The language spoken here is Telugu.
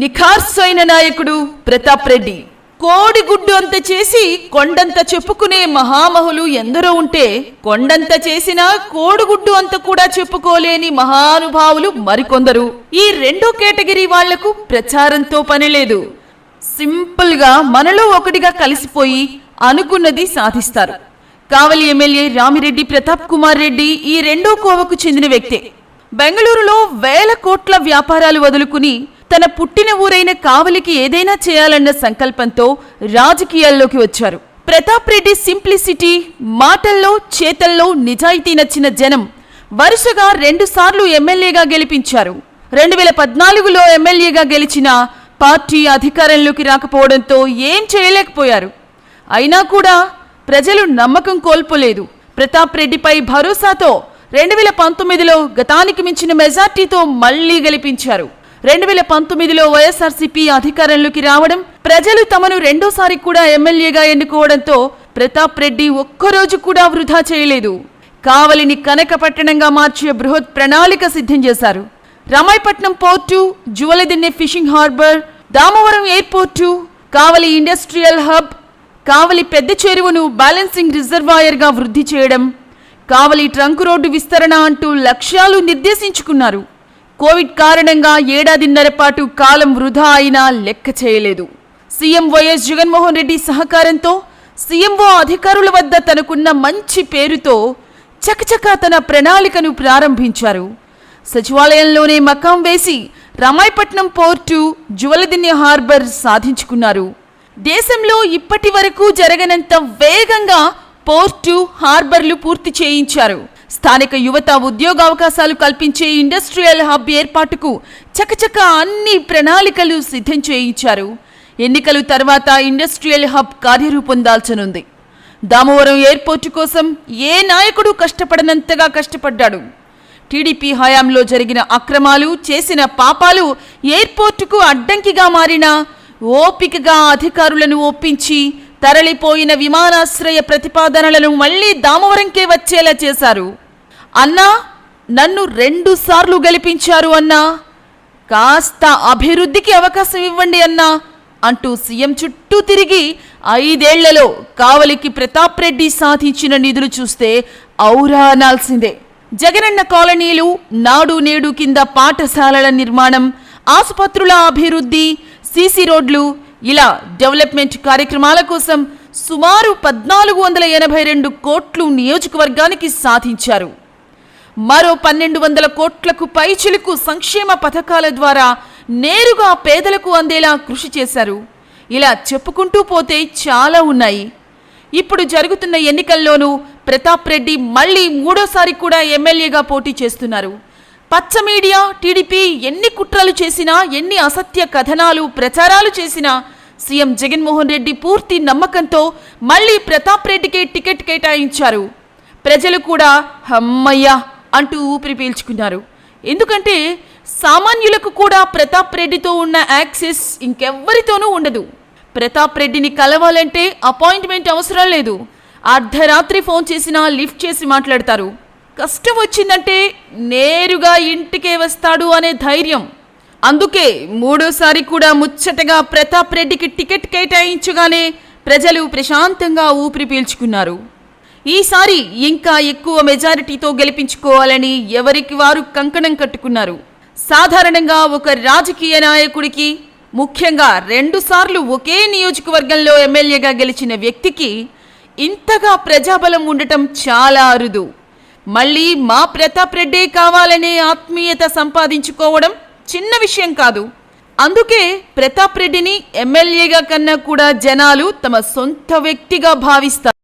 నిఖార్సైన నాయకుడు ప్రతాప్ రెడ్డి. కోడిగుడ్డు అంత చేసి కొండంత చెప్పుకునే మహామహులు ఎందరో ఉంటే కొండంత చేసినా కోడిగుడ్డు అంత కూడా చెప్పుకోలేని మహానుభావులు మరికొందరు. ఈ రెండో కేటగిరీ వాళ్ళకు ప్రచారంతో పని లేదు. సింపుల్గా మనలో ఒకటిగా కలిసిపోయి అనుకున్నది సాధిస్తారు. కావలి ఎమ్మెల్యే రామిరెడ్డి ప్రతాప్ కుమార్ రెడ్డి ఈ రెండో కోవకు చెందిన వ్యక్తే. బెంగళూరులో వేల కోట్ల వ్యాపారాలు వదులుకుని తన పుట్టిన ఊరైన కావలికి ఏదైనా చేయాలన్న సంకల్పంతో రాజకీయాల్లోకి వచ్చారు. ప్రతాప్ రెడ్డి సింప్లిసిటీ మాటల్లో చేతల్లో నిజాయితీ నచ్చిన జనం వరుసగా రెండుసార్లు ఎమ్మెల్యేగా గెలిపించారు. రెండు వేల పద్నాలుగులో ఎమ్మెల్యేగా గెలిచిన పార్టీ అధికారంలోకి రాకపోవడంతో ఏం చేయలేకపోయారు. అయినా కూడా ప్రజలు నమ్మకం కోల్పోలేదు. ప్రతాప్ రెడ్డిపై భరోసాతో రెండు వేల పంతొమ్మిదిలో గతానికి మించిన మెజార్టీతో మళ్ళీ గెలిపించారు. రెండు వేల పంతొమ్మిదిలో వైఎస్ఆర్సీపీ అధికారంలోకి రావడం ప్రజలు తమను రెండోసారి కూడా ఎమ్మెల్యేగా ఎన్నుకోవడంతో ప్రతాప్ రెడ్డి ఒక్కరోజు కూడా వృధా చేయలేదు. కావలిని కనకపట్టణంగా మార్చే బృహత్ ప్రణాళిక సిద్ధం చేశారు. Ramayapatnam port Juvaladinne fishing harbour Damavaram airport Kavali industrial hub Kavali పెద్ద చెరువును బ్యాలెన్సింగ్ రిజర్వాయర్గా వృద్ధి చేయడం కావలి ట్రంక్ రోడ్డు విస్తరణ అంటూ లక్ష్యాలు నిర్దేశించుకున్నారు. కోవిడ్ కారణంగా ఏడాదిన్నర పాటు కాలం వృధా అయినా లెక్క చేయలేదు. సీఎం వైఎస్ జగన్మోహన్ రెడ్డి సహకారంతో సీఎంఓ అధికారుల వద్ద తనకున్న మంచి పేరుతో చకచకా తన ప్రణాళికను ప్రారంభించారు. సచివాలయంలోనే మకాం వేసి రామాయపట్నం పోర్టు జువలదిన్య హార్బర్ సాధించుకున్నారు. దేశంలో ఇప్పటి వరకు జరగనంత వేగంగా పోర్టు హార్బర్లు పూర్తి చేయించారు. స్థానిక యువత ఉద్యోగావకాశాలు కల్పించే ఇండస్ట్రియల్ హబ్ ఏర్పాటుకు చకచక అన్ని ప్రణాళికలు సిద్ధం చేయించారు. ఎన్నికలు తర్వాత ఇండస్ట్రియల్ హబ్ కార్యరూపొందాల్చనుంది. దామవరం ఎయిర్పోర్టు కోసం ఏ నాయకుడు కష్టపడనంతగా కష్టపడ్డాడు. టీడీపీ హయాంలో జరిగిన అక్రమాలు చేసిన పాపాలు ఎయిర్పోర్టుకు అడ్డంకిగా మారిన ఓపికగా అధికారులను ఒప్పించి తరలిపోయిన విమానాశ్రయ ప్రతిపాదనలను మళ్ళీ దామవరంకే వచ్చేలా చేశారు. అన్నా నన్ను రెండు సార్లు గెలిపించారు అన్నా. కాస్త అభివృద్ధికి అవకాశం ఇవ్వండి అన్నా అంటూ సీఎం చుట్టూ తిరిగి ఐదేళ్ళలో కావలికి ప్రతాప్ రెడ్డి సాధించిన నిధులు చూస్తే ఔరా అనాల్సిందే. జగనన్న కాలనీలు నాడు నేడు కింద పాఠశాలల నిర్మాణం ఆసుపత్రుల అభివృద్ధి సీసీ రోడ్లు ఇలా డెవలప్మెంట్ కార్యక్రమాల కోసం సుమారు పద్నాలుగు వందల ఎనభై రెండు కోట్లు నియోజకవర్గానికి సాధించారు. మరో పన్నెండు వందల కోట్లకు పైచిలుకు సంక్షేమ పథకాల ద్వారా నేరుగా పేదలకు అందేలా కృషి చేశారు. ఇలా చెప్పుకుంటూ పోతే చాలా ఉన్నాయి. ఇప్పుడు జరుగుతున్న ఎన్నికల్లోనూ ప్రతాప్ రెడ్డి మళ్ళీ మూడోసారి కూడా ఎమ్మెల్యేగా పోటీ చేస్తున్నారు. పచ్చ మీడియా టీడీపీ ఎన్ని కుట్రలు చేసినా ఎన్ని అసత్య కథనాలు ప్రచారాలు చేసినా సీఎం జగన్మోహన్ రెడ్డి పూర్తి నమ్మకంతో మళ్ళీ ప్రతాప్ రెడ్డికే టికెట్ కేటాయించారు. ప్రజలు కూడా హమ్మయ్యా అంటూ ఊపిరి పీల్చుకున్నారు. ఎందుకంటే సామాన్యులకు కూడా ప్రతాప్ రెడ్డితో ఉన్న యాక్సెస్ ఇంకెవ్వరితోనూ ఉండదు. ప్రతాప్ రెడ్డిని కలవాలంటే అపాయింట్మెంట్ అవసరం లేదు. అర్ధరాత్రి ఫోన్ చేసినా లిఫ్ట్ చేసి మాట్లాడతారు. కష్టం వచ్చిందంటే నేరుగా ఇంటికే వస్తాడు అనే ధైర్యం. అందుకే మూడోసారి కూడా ముచ్చటగా ప్రతాప్ రెడ్డికి టికెట్ కేటాయించగానే ప్రజలు ప్రశాంతంగా ఊపిరి పీల్చుకున్నారు. ఈసారి ఇంకా ఎక్కువ మెజారిటీతో గెలిపించుకోవాలని ఎవరికి వారు కంకణం కట్టుకున్నారు. సాధారణంగా ఒక రాజకీయ నాయకుడికి ముఖ్యంగా రెండుసార్లు ఒకే నియోజకవర్గంలో ఎమ్మెల్యేగా గెలిచిన వ్యక్తికి ఇంతగా ప్రజాబలం ఉండటం చాలా అరుదు. మళ్ళీ మా ప్రతాప్ రెడ్డే కావాలనే ఆత్మీయత సంపాదించుకోవడం చిన్న విషయం కాదు. అందుకే ప్రతాప్ రెడ్డిని ఎమ్మెల్యేగా కన్నా కూడా జనాలు తమ సొంత వ్యక్తిగా భావిస్తారు.